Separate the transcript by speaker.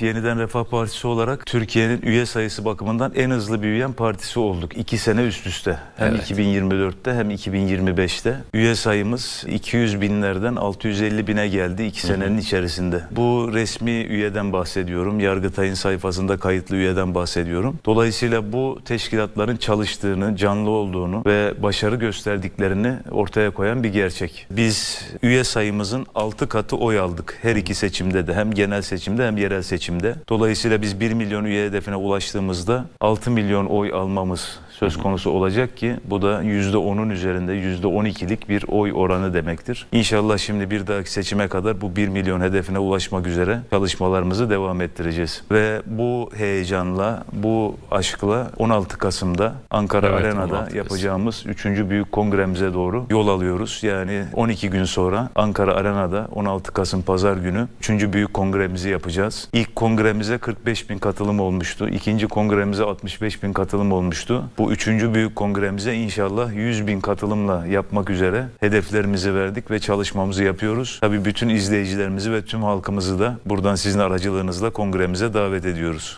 Speaker 1: Yeniden Refah Partisi olarak Türkiye'nin üye sayısı bakımından en hızlı büyüyen partisi olduk. İki sene üst üste. Hem
Speaker 2: Evet.
Speaker 1: 2024'te hem 2025'te. Üye sayımız 200 binlerden 650 bine geldi iki senenin içerisinde. Bu resmi üyeden bahsediyorum. Yargıtay'ın sayfasında kayıtlı üyeden bahsediyorum. Dolayısıyla bu teşkilatların çalıştığını, canlı olduğunu ve başarı gösterdiklerini ortaya koyan bir gerçek. Biz üye sayımızın 6 katı oy aldık. Her iki seçimde de hem genel seçimde hem yerel seçimde. Dolayısıyla biz 1 milyon üye hedefine ulaştığımızda 6 milyon oy almamız söz konusu olacak ki bu da %10'un üzerinde %12'lik bir oy oranı demektir. İnşallah şimdi bir dahaki seçime kadar bu 1 milyon hedefine ulaşmak üzere çalışmalarımızı devam ettireceğiz. Ve bu heyecanla, bu aşkla 16 Kasım'da Ankara
Speaker 2: Evet,
Speaker 1: Arena'da
Speaker 2: 16 Kasım.
Speaker 1: yapacağımız 3. büyük kongremize doğru yol alıyoruz. Yani 12 gün sonra Ankara Arena'da 16 Kasım Pazar günü 3. büyük kongremizi yapacağız. İlk kongremize 45 bin katılım olmuştu. İkinci kongremize 65 bin katılım olmuştu. Bu üçüncü büyük kongremize inşallah 100 bin katılımla yapmak üzere hedeflerimizi verdik ve çalışmamızı yapıyoruz. Tabii bütün izleyicilerimizi ve tüm halkımızı da buradan sizin aracılığınızla kongremize davet ediyoruz.